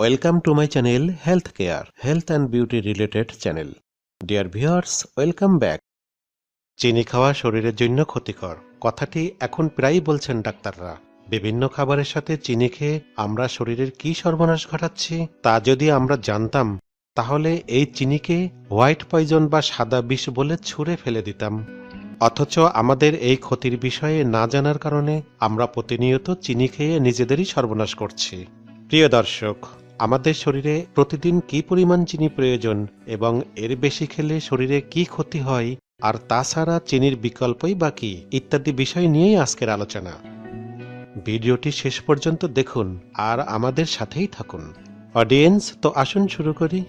Welcome to my channel health care health and beauty related channel dear viewers welcome back চিনি খাওয়া শরীরের জন্য ক্ষতিকর। কথাটি এখন প্রায়ই বলছেন ডাক্তাররা। বিভিন্ন খাবারের সাথে চিনি খেয়ে আমরা শরীরের কি সর্বনাশ ঘটাচ্ছি, তা যদি আমরা জানতাম, তাহলে এই চিনিকে হোয়াইট পয়জন বা সাদা বিষ বলে ছুঁড়ে ফেলে দিতাম। অথচ আমাদের এই ক্ষতির বিষয়ে না জানার কারণে আমরা প্রতিনিয়ত চিনি খেয়ে নিজেদেরই সর্বনাশ করছি। প্রিয় দর্শক আমাদের শরীরে প্রতিদিন কি পরিমাণ চিনি প্রয়োজন এবং এর বেশি খেলে শরীরে কি ক্ষতি হয়, আর তাছাড়া চিনির বিকল্পই বা কি, ইত্যাদি বিষয় নিয়েই আজকের আলোচনা। ভিডিওটি শেষ পর্যন্ত দেখুন আর আমাদের সাথেই থাকুন। অডিয়েন্স, তো আসুন শুরু করি।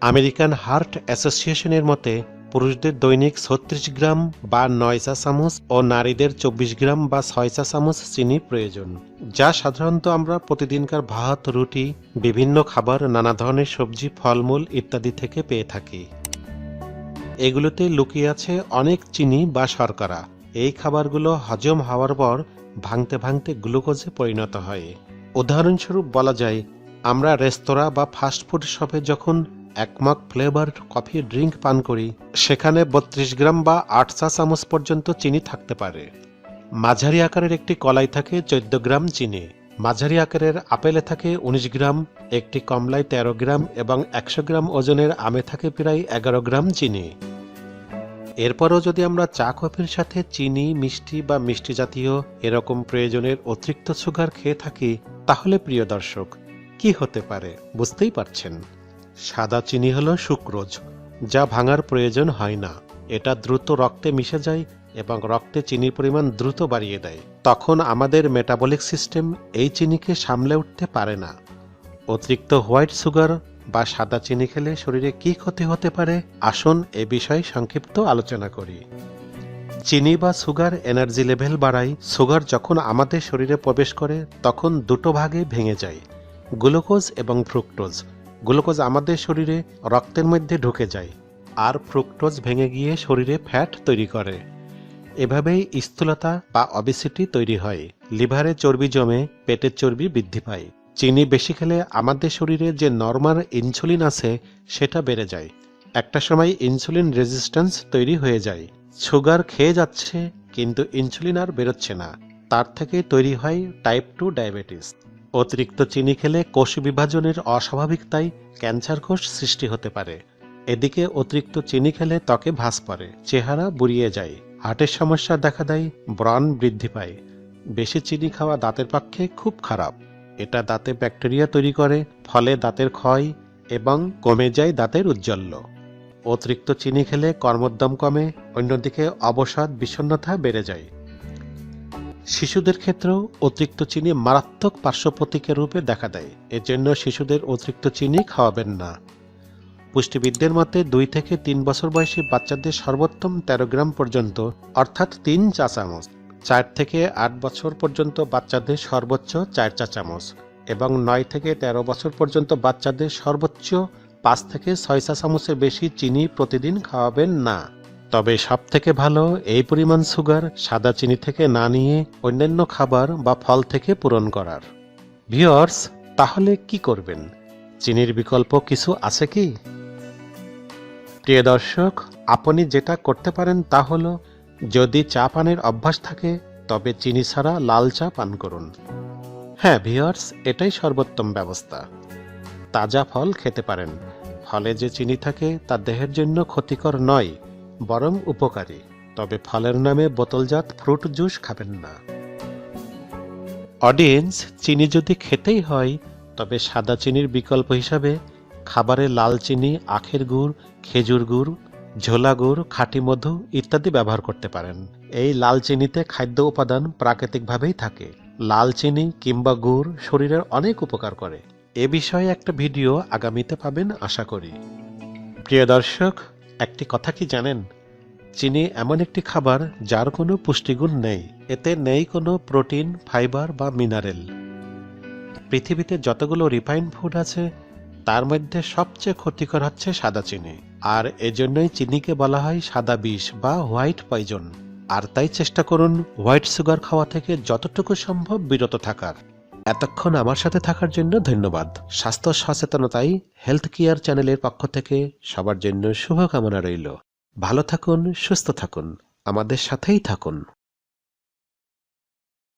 আমেরিকান হার্ট অ্যাসোসিয়েশনের মতে পুরুষদের দৈনিক ছত্রিশ গ্রাম বা নয় চা চামচ ও নারীদের চব্বিশ গ্রাম বা ছয় চা চামচ চিনি প্রয়োজন, যা সাধারণত আমরা প্রতিদিনকার ভাত, রুটি, বিভিন্ন খাবার, নানা ধরনের সবজি, ফলমূল ইত্যাদি থেকে পেয়ে থাকি। এগুলোতে লুকিয়ে আছে অনেক চিনি বা শর্করা। এই খাবারগুলো হজম হওয়ার পর ভাঙতে ভাঙতে গ্লুকোজে পরিণত হয়। উদাহরণস্বরূপ বলা যায়, আমরা রেস্তোরাঁ বা ফাস্টফুড শপে যখন একমগ ফ্লেভার কফি ড্রিঙ্ক পান করি, সেখানে বত্রিশ গ্রাম বা আট চা চামচ পর্যন্ত চিনি থাকতে পারে। মাঝারি আকারের একটি কলাই থাকে চোদ্দ গ্রাম চিনি। মাঝারি আকারের আপেলে থাকে উনিশ গ্রাম, একটি কমলায় তেরো গ্রাম এবং একশো গ্রাম ওজনের আমে থাকে প্রায় এগারো গ্রাম চিনি। এরপরও যদি আমরা চা কফির সাথে চিনি, মিষ্টি বা মিষ্টি জাতীয় এরকম প্রয়োজনের অতিরিক্ত সুগার খেয়ে থাকি, তাহলে প্রিয় দর্শক, কি হতে পারে বুঝতেই পারছেন? সাদা চিনি হল সুক্রোজ, যা ভাঙার প্রয়োজন হয় না। এটা দ্রুত রক্তে মিশে যায় এবং রক্তে চিনির পরিমাণ দ্রুত বাড়িয়ে দেয়। তখন আমাদের মেটাবলিক সিস্টেম এই চিনিকে সামলে উঠতে পারে না। অতিরিক্ত হোয়াইট সুগার বা সাদা চিনি খেলে শরীরে কি ক্ষতি হতে পারে? আসুন এ বিষয়ে সংক্ষিপ্ত আলোচনা করি। চিনি বা সুগার এনার্জি লেভেল বাড়ায়। সুগার যখন আমাদের শরীরে প্রবেশ করে, তখন দুটো ভাগে ভেঙে যায় গ্লুকোজ এবং ফ্রুক্টোজ গ্লুকোজ আমাদের শরীরে রক্তের মধ্যে ঢুকে যায় আর ফ্রুক্টোজ ভেঙে গিয়ে শরীরে ফ্যাট তৈরি করে। এভাবেই স্থূলতা বা অবিসিটি তৈরি হয়। লিভারে চর্বি জমে, পেটের চর্বি বৃদ্ধি পায়। চিনি বেশি খেলে আমাদের শরীরে যে নর্মাল ইনসুলিন আছে, সেটা বেড়ে যায়। একটা সময় ইনসুলিন রেজিস্ট্যান্স তৈরি হয়ে যায়। সুগার খেয়ে যাচ্ছে, কিন্তু ইনসুলিন আর বেরোচ্ছে না। তার থেকে তৈরি হয় টাইপ টু ডায়াবেটিস অতিরিক্ত চিনি খেলে কোষ বিভাজনের অস্বাভাবিকতায় ক্যান্সার কোষ সৃষ্টি হতে পারে। এদিকে অতিরিক্ত চিনি খেলে ত্বকে ভাস পড়ে, চেহারা বুড়িয়ে যায়। হার্টের সমস্যা দেখা দেয়, ব্রণ বৃদ্ধি পায়। বেশি চিনি খাওয়া দাঁতের পক্ষে খুব খারাপ। এটা দাঁতে ব্যাকটেরিয়া তৈরি করে, ফলে দাঁতের ক্ষয় এবং কমে যায় দাঁতের উজ্জ্বল্য। অতিরিক্ত চিনি খেলে কর্মোদ্যম কমে, অন্যদিকে অবসাদ বিষণ্ণতা বেড়ে যায়। শিশুদের ক্ষেত্রেও অতিরিক্ত চিনি মারাত্মক পার্শ্বপ্রতিক্রিয়া রূপে দেখা দেয়। এজন্য শিশুদের অতিরিক্ত চিনি খাওয়াবেন না। পুষ্টিবিদদের মতে, দুই থেকে তিন বছর বয়সী বাচ্চাদের সর্বোত্তম তেরো গ্রাম পর্যন্ত, অর্থাৎ তিন চা চামচ, চার থেকে আট বছর পর্যন্ত বাচ্চাদের সর্বোচ্চ চার চা চামচ এবং নয় থেকে তেরো বছর পর্যন্ত বাচ্চাদের সর্বোচ্চ পাঁচ থেকে ছয় চা চামচের বেশি চিনি প্রতিদিন খাওয়াবেন না। তবে সব থেকে ভালো এই পরিমাণ সুগার সাদা চিনি থেকে না নিয়ে অন্যান্য খাবার বা ফল থেকে পূরণ করার। ভিওর্স তাহলে কি করবেন? চিনির বিকল্প কিছু আছে কি? প্রিয় দর্শক, আপনি যেটা করতে পারেন তা হলো, যদি চা পানের অভ্যাস থাকে, তবে চিনি ছাড়া লাল চা পান করুন। হ্যাঁ ভিওর্স এটাই সর্বোত্তম ব্যবস্থা। তাজা ফল খেতে পারেন। ফলে যে চিনি থাকে, তা দেহের জন্য ক্ষতিকর নয়। বরং উপকারী। তবে ফলের নামে বোতলজাত ফ্রুট জুস খাবেন না। অডিয়েন্স, চিনি যদি খেতেই হয়, তবে সাদা চিনির বিকল্প হিসাবে খাবারে লাল চিনি, আখের গুড়, খেজুর গুড়, ঝোলা গুড়, খাঁটি মধু ইত্যাদি ব্যবহার করতে পারেন। এই লাল চিনিতে খাদ্য উপাদান প্রাকৃতিকভাবেই থাকে। লাল চিনি কিংবা গুড় শরীরের অনেক উপকার করে। এ বিষয়ে একটা ভিডিও আগামীতে পাবেন, আশা করি। প্রিয় দর্শক একটি কথা কি জানেন? চিনি এমন একটি খাবার যার কোনো পুষ্টিগুণ নেই। এতে নেই কোনো প্রোটিন, ফাইবার বা মিনারেল। পৃথিবীতে যতগুলো রিফাইন ফুড আছে, তার মধ্যে সবচেয়ে ক্ষতিকর হচ্ছে সাদা চিনি। আর এজন্যই চিনিকে বলা হয় সাদা বিষ বা হোয়াইট পয়জন। আর তাই চেষ্টা করুন হোয়াইট সুগার খাওয়া থেকে যতটুকু সম্ভব বিরত থাকার। এতক্ষণ আমার সাথে থাকার জন্য ধন্যবাদ। স্বাস্থ্য সচেতনতাই হেলথ কেয়ার চ্যানেলের পক্ষ থেকে সবার জন্য শুভকামনা রইল। ভালো থাকুন, সুস্থ থাকুন। আমাদের সাথেই থাকুন।